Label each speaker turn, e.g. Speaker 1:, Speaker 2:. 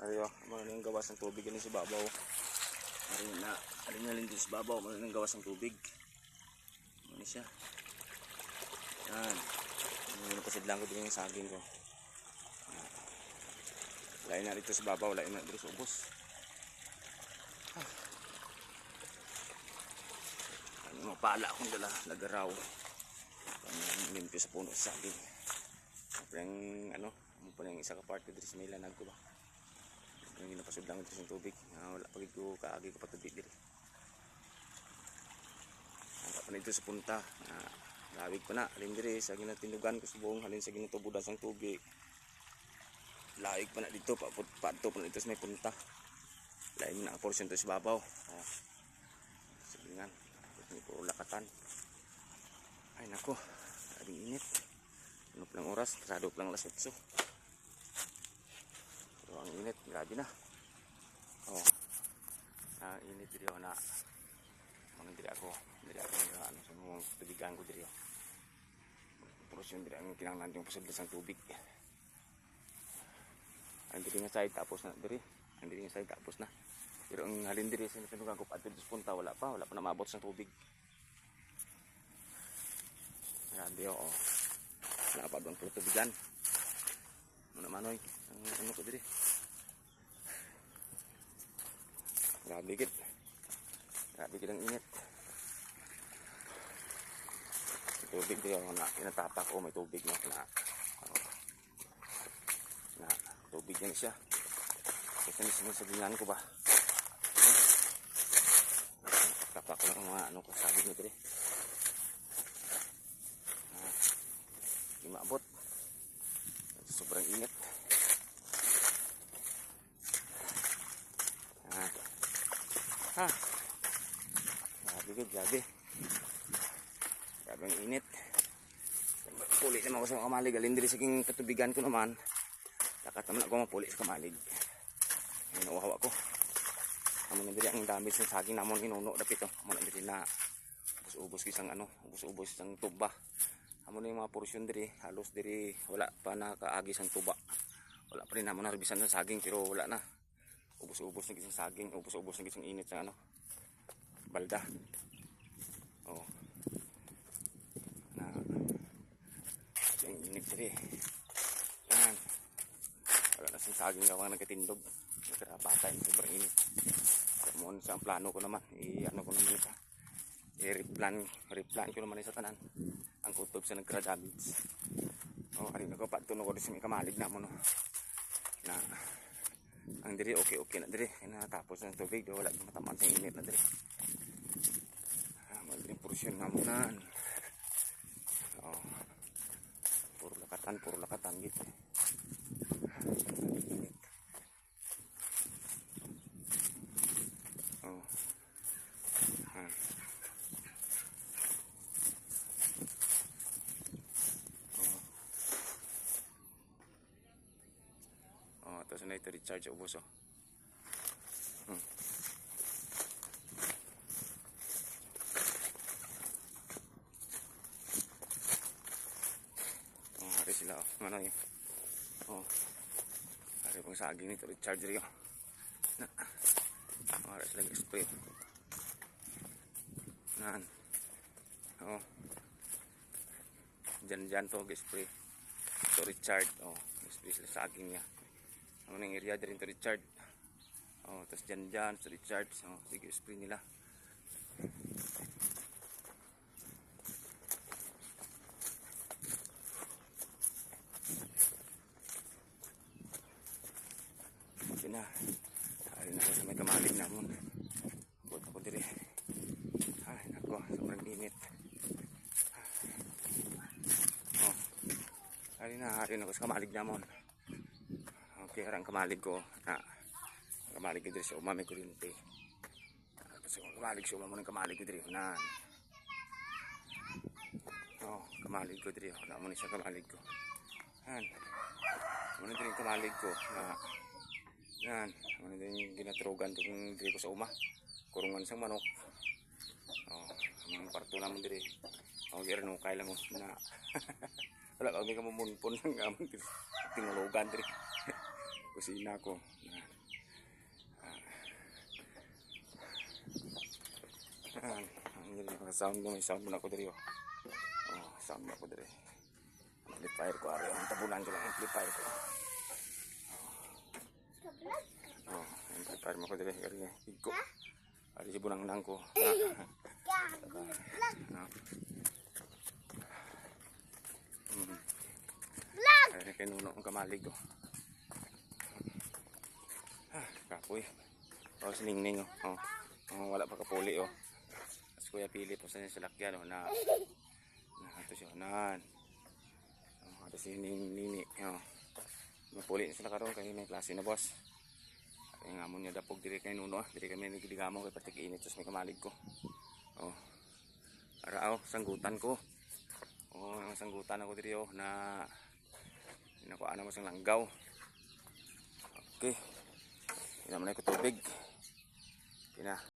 Speaker 1: Ayo, mga nang gawas ng tubig ini sa babaw. Ari na, ari na din sa babaw, mga nang gawas ng tubig. Ano siya? Yan. Ano pa lang ko din yung saging ko. Lain na rito sa babaw, lain na dito sa ubos. Ano mapala akong dala, lagaraw. Ang limpyo sa puno sa saging. Ang ano, ano pa isa ka part dito sa may lanag ko ba? Yung napasod lang ito sa tubig. Ah, wala pag ko kaagi ko patubig dito. Ang pa nito sa punta. Ah, lawig pa na. Alin diri sa ginatinugan ko subong halin sa ginatubudan sang tubig. Lawig pa na dito pa padto pa na dito sa may punta. Lain na ang portion to sa babaw. Oh. Sabihan. Ito ko lakatan. Ay nako. Abing init. Ano lang oras? Sarado pa lang alas 8. Ang init, grabe na. Oh. Ah, init diri ako na. Mga diri ako, diri ako nga ano sa mga tubigan ko diri. Pero yun diri ang kinanglan yung posible sang tubig. Ang diri nga side tapos na diri. Ang diri nga side tapos na. Pero ang halin diri sa tinugan ko padto sa punta wala pa, wala pa na maabot sa tubig. Grabe oh. Wala pa bang tubigan. Ano manoy, ang ano ko diri. Grabe gid ang init. Tubig diri ako na tinatapak ko may tubig na na. Oh. Na tubig yan siya. Kasi sinasabihan ko ba. Tapak ko lang ang mga ano ko sabi niyo diri. Ah, Di maabot. Sobrang init. Gud, grabe. Grabe ang init. Puli naman ako sa kamalig. Alin diri sa king katubigan ko naman. Lakat naman ako mapuli sa kamalig. Ay, nauhaw ako. Amo na diri ang dami sa saging namon inuno dapit oh. Amo na diri na ubos-ubos kisang ano, ubos-ubos isang tuba. Amo na yung mga porsyon diri, halos diri wala pa nakaagi sang tuba. Wala pa rin namon harbisan sa saging pero wala na. Ubos-ubos na kisang saging, ubos-ubos na kisang init sa ano. Balda. Oh. Na yung init diri. Yan. Wala na sa saging gawa nagkatindog. Nagkarapatay, sobrang init. Mo sa plano ko naman, i-ano ko naman ito. I-replan, replan ko naman sa tanan. Ang kutob sa nagkradamage. Oh, kanina ko patuno ko sa may kamalig na mo no. Na ang diri okay okay na diri na tapos ng tubig wala matamaan sa init na diri. Porsyon na mo. Oh. Puro lakatan, puro lakatan gitu. Oh. Ah. Oh, tapos na ito recharge ubos oh. Hmm. Hari sila oh. Yun? Oh. Hari pang saging nito recharge rin oh. Na. Oh, hari sila spray. Nan. Oh. Diyan diyan to spray. To recharge oh. Spray sila saging niya. Nang area din to Richard. Oh, tapos dyan dyan sa Richard. Oh, sige, spray nila. Na. Ayun na ako sa may kamalig namon. Buot ako dire. Ay, nako, sobrang init. Oh. Ayun na, ayun ako sa kamalig namon. Okay, arang kamalig ko. Na, ang kamalig ko diri sa umami ko rin te. Tapos ang kamalig sa umami ng kamalig ko diri. Na. Oh, kamalig ko diri. Wala mo ni siya kamalig ko. Han. Ano diri kamalig ko. Na. Yan. Ano diri yung ginaturugan to kung diri ko sa uma. Kurungan sang manok. Oh, ang parto naman diri. Oh, gira no kay lang mo na. Wala kami ka mamunpon ng amon tinulugan diri. kusina ko. Na, ah, ang yun mga sound mo, sound mo na ako diri. Oh, oh sound mo ako diri. Amplifier ko, ari. Ang tabunan ko lang, amplifier ko. Oh, amplifier mo ko diri. Ari, higko. Ari, si bunang nang ko. Mm. Ay, kay nuno ang kamalig ko. Ah, kapoy. Oh, si Ningning oh. oh. wala pa kapuli oh. Tapos Kuya Pili po sa salakyan oh na na ato siya nan. Oh, ato si. Mapuli sila karon kay may klase na boss. Kaya nga mo niya dapog diri kay nuno ah. Diri kami nagidigamo kay patik init tapos may kamalig ko. Oh. Ara oh, sanggutan ko. Oh, ang sanggutan ako diri oh na Nakuha na mo siyang langgaw. Okay. Ina mo na ko tubig. Ina.